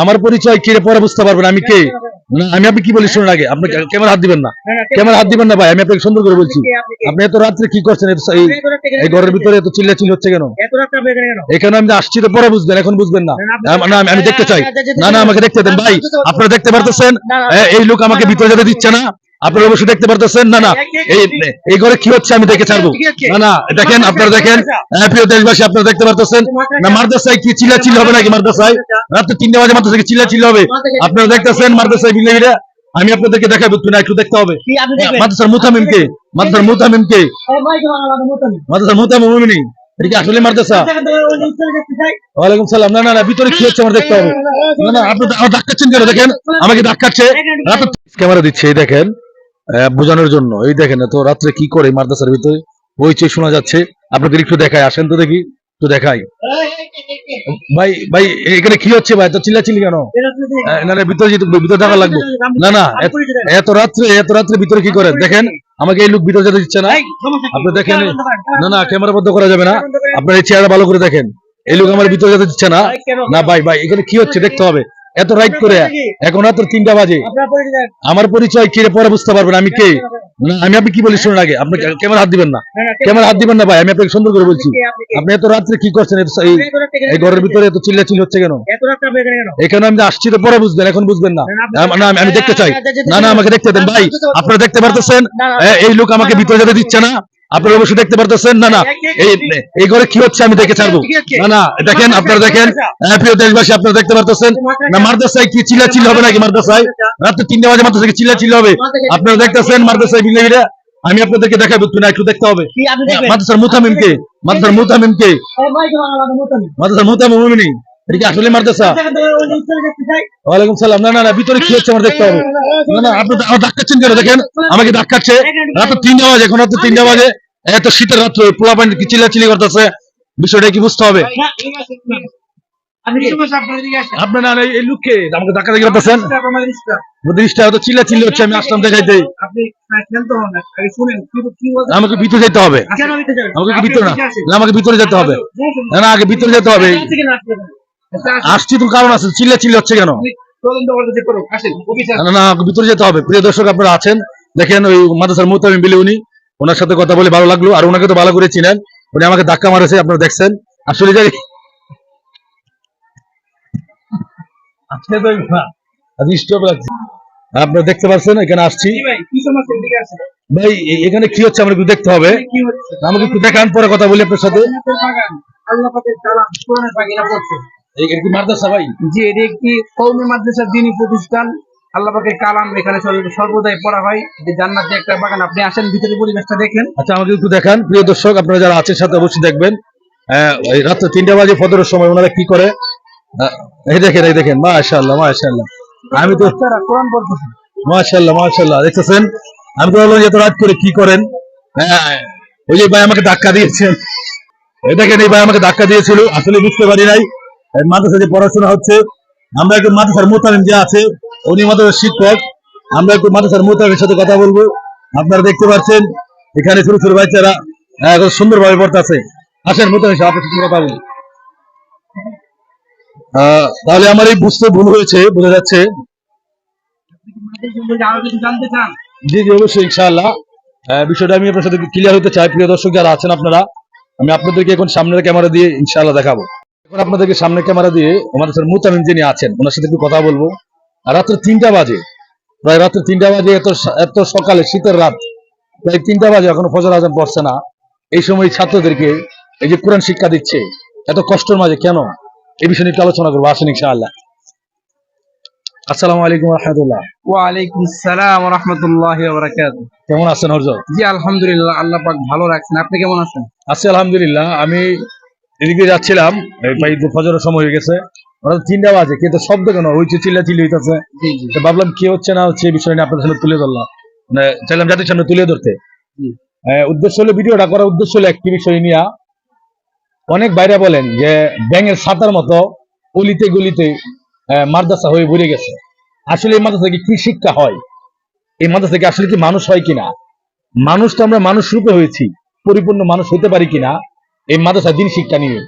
আমার পরিচয় কি পরে বুঝতে পারবেন আমি কে আমি আপনি কি বলি শুনুন আগে আপনি ক্যামেরা হাত দিবেন না ক্যামেরা হাত দিবেন না ভাই আমি আপনাকে সুন্দর করে বলছি আপনি এত রাত্রে কি করছেন এই ঘরের ভিতরে এত চিল্লা চিল্লি হচ্ছে কেন এখানে আমি আসছি তো পরে বুঝবেন এখন বুঝবেন না আম- দেখতে চাই না না আমাকে দেখতে দেন ভাই আপনারা দেখতে পারতেছেন এই লোক আমাকে ভিতরে যেতে দিচ্ছে না আপনারা অবশ্যই দেখতে পারতেছেন না না এই এই ঘরে কি হচ্ছে আমি দেখে ছাড়বো না না দেখেন আপনারা দেখেন হ্যাঁ, প্রিয় দেশবাসী আপনারা দেখতে পারতেছেন না মাদ্রাসায় কি চিল্লা চিল্লি হবে নাকি মাদ্রাসায় রাত্রে তিনটে বাজে মাদ্রাসায় কি চিল্লা হবে আপনারা দেখতেছেন মাদ্রাসায় বিল্লাহিরা আমি আপনাদেরকে দেখাবো না একটু দেখতে হবে মাদ্রাসার মুতামিম কে মাদ্রাসার মুতামিম কে এই মাইকে বাংলা বাংলা মতন। মাদ্রাসার মুতামিম মুমিনি এটা কি আসলে মাদ্রাসা। ওয়ালাইকুম সালাম না না না ভিতরে কি হচ্ছে আমার দেখতে হবে না না আপনি ধাক্কাচ্ছেন কেন দেখেন আমাকে ধাক্কাচ্ছে রাতে ক্যামেরা দিচ্ছে এই দেখেন বোঝানোর জন্য। এই দেখেন তো রাত্রে কি করে মাদ্রাসার ভিতরে হইচই শোনা যাচ্ছে। আপনাদের একটু দেখায় আসেন তো দেখি, একটু দেখাই। ভাই ভাই, এখানে কি হচ্ছে ভাই? তো চিল্লাচিল্লি কেন? না ভিতরে ভিতরে দেখা লাগবে। না না এত রাত্রে এত রাত্রে ভিতরে কি করেন? দেখেন, আমাকে এই লোক ভিতরে যেতে দিচ্ছে না? আপনি দেখেন, না না, ক্যামেরা বন্ধ করা যাবে না। আপনার এই চেহারা ভালো করে দেখেন। এই লোক আমার ভিতরে যেতে দিচ্ছে না। না, ভাই ভাই, এখানে কি হচ্ছে? দেখতে হবে। এত রাইট করে এখন রাত তিনটা বাজে। আমার পরিচয় কি রে পরে বুঝতে পারবেন আমি কে আমি আপনি কি বলি শুনুন আগে আপনি ক্যামেরা হাত দিবেন না ক্যামেরা হাত দিবেন না ভাই আমি আপনাকে সুন্দর করে বলছি আপনি এত রাত্রে কি করছেন এই ঘরের ভিতরে এত চিল্লা চিল্লি হচ্ছে কেন এখানে আমি আসছি তো পরে বুঝবেন এখন বুঝবেন না আমি- দেখতে চাই না না আমাকে দেখতে দেন ভাই আপনারা দেখতে পারতেছেন এই লোক আমাকে ভিতরে যেতে দিচ্ছে না আপনারা অবশ্যই দেখতে পারতেছেন? না না। এই ঘরে কি হচ্ছে আমি দেখে ছাড়বো। না না দেখেন আপনারা দেখেন। হ্যাঁ, প্রিয় দেশবাসী আপনারা দেখতে পারতেছেন? না মাদ্রাসায় কি? চিল্লা চিল্লি হবে নাকি মাদ্রাসায় রাত্রে তিনটে বাজে মাদ্রাসায় কি? চিল্লা চিল্লি হবে আপনারা দেখতেছেন? মাদ্রাসায় বিল্লাহিরা আমি আপনাদেরকে দেখাবো না? একটু দেখতে হবে। মাদ্রাসার মুতামিম কে মাদ্রাসার মুতামিম কে এই মাইকে বাংলা বাংলা মাদ্রাসার মুতামিম এটা কি আসলে চাই। ওয়ালাইকুম সালাম। না না না ভিতরে কি হচ্ছে আমার দেখতে হবে। না না আপনি কেন দেখেন। আমাকে ধাক্কাচ্ছে রাত তিনটা বাজে এখন রাত তিনটা বাজে। এত শীতের রাত্রে পোলা পানি কি চিল্লা চিল্লি করতেছে? বিষয়টা কি বুঝতে হবে। আপনি না এই লোককে আমাকে ধাক্কা দেখে করতেছেন? আমাদের হয়তো চিল্লা চিল্লি হচ্ছে আমি আসলাম দেখাইতে আমাকে ভিতরে যেতে হবে। আমাকে ভিতরে না আমাকে ভিতরে যেতে হবে। না না আগে ভিতরে যেতে হবে। আসছে? আচ্ছা, তো কারণ আছে চিল্লা চিল্লি হচ্ছে কেন? না না ভিতরে যেতে হবে। প্রিয় দর্শক আপনারা আছেন দেখেন ওই মাদ্রাসার মুহূর্তে বিলি উনি ওনার সাথে কথা বলে ভালো লাগল আর ওনাকে তো ভালো করে চিনেন। উনি আমাকে ধাক্কা মারেছে আপনারা দেখছেন। আসলে যাই লাগছে আপনারা দেখতে পাচ্ছেন এখানে আসছি। ভাই এখানে কি হচ্ছে আমাকে একটু দেখতে হবে। আমাকে একটু দেখান পরে কথা বলি আপনার সাথে। কি মাদ্রাসা ভাই? জি এটি একটি কৌমি মাদ্রাসা দিনী প্রতিষ্ঠান। আল্লাহ পাকের কালাম এখানে সর্বদাই পড়া হয়। এটি জান্নাতে একটা বাগান। আপনি আসেন ভিতরে পরিবেশটা দেখেন। আচ্ছা আমাকে একটু দেখান। প্রিয় দর্শক আপনারা যারা আছেন সাথে অবশ্যই দেখবেন। এই রাত্রে তিনটা বাজে ফজরের সময় ওনারা কি করে? এই দেখেন এই দেখেন। মাশাআল্লাহ মাশাআল্লাহ। আমি তো কোরআন পড়তেছে। মাশাআল্লাহ মাশাআল্লাহ দেখতেছেন? আমি তো বললাম এত রাত করে কি করেন? হ্যাঁ, ওই যে ভাই আমাকে ধাক্কা দিয়েছেন। এই দেখেন এই ভাই আমাকে ধাক্কা দিয়েছিল। আসলে বুঝতে পারি নাই। এই মাদ্রাসায় যে পড়াশোনা হচ্ছে, আমরা একটু মাদ্রাসার মোতামিম যে আছে, উনি মাদ্রাসার শিক্ষক। আমরা একটু মাদ্রাসার মোতামিমের সাথে কথা বলব। আপনারা দেখতে পাচ্ছেন, এখানে ছোট ছোট বাচ্চারা একদম সুন্দরভাবে পড়তেছে। আসেন মোতামিম সাহেব, আপনার সাথে কথা বলি। তাহলে আমার এই বুঝতে ভুল হয়েছে, বোঝা যাচ্ছে। মাদ্রাসা জি জি, অবশ্যই, ইনশাআল্লাহ। বিষয়টা আমি আপনার সাথে ক্লিয়ার হতে চাই। প্রিয় দর্শক যারা আছেন আপনারা, আমি আপনাদেরকে এখন সামনের ক্যামেরা দিয়ে ইনশাআল্লাহ দেখাবো। এখন আপনাদেরকে সামনের ক্যামেরা দিয়ে আমাদের স্যার মুতামিম যিনি আছেন ওনার সাথে একটু কথা বলব। রাত্রে তিনটা বাজে প্রায় রাত্রে তিনটা বাজে এত এত সকালে শীতের রাত প্রায় তিনটা বাজে এখনও ফজর আজান পড়ছে না। এই সময় ছাত্রদেরকে এই যে কোরআন শিক্ষা দিচ্ছে এত কষ্টের মাঝে কেন? এই বিষয়ে একটু আলোচনা করব আসেন ইনশাআল্লাহ। আসসালামু আলাইকুম রহমতুল্লাহ। ওয়ালাইকুম আসসালাম ওয়া রাহমাতুল্লাহি ওয়া বারাকাতুহু। কেমন আছেন হরজত? জি আলহামদুলিল্লাহ আল্লাহ পাক ভালো রাখছেন। আপনি কেমন আছেন? আছি আলহামদুলিল্লাহ। আমি এদিকে যাচ্ছিলাম ফজরের সময় হয়ে গেছে ওরা তিনটা বাজে কিন্তু শব্দ কেন? হইছে চিল্লা চিল্লি হইতেছে। ভাবলাম কি হচ্ছে না হচ্ছে এই বিষয় নিয়ে আপনার সামনে তুলে ধরলাম। মানে চাইলাম জাতির সামনে তুলে ধরতে। উদ্দেশ্য হলো ভিডিওটা করার উদ্দেশ্য হলো একটি বিষয় নিয়ে। অনেক বাইরে বলেন যে ব্যাঙের ছাতার মতো অলিতে গলিতে মাদ্রাসা হয়ে ভরে গেছে। আসলে এই মাদ্রাসা থেকে কি শিক্ষা হয়? এই মাদ্রাসা থেকে আসলে কি মানুষ হয় কিনা? মানুষ তো আমরা মানুষ রূপে হয়েছি পরিপূর্ণ মানুষ হতে পারি কিনা? এই মাদ্রাসা দিন শিক্ষা নিয়ে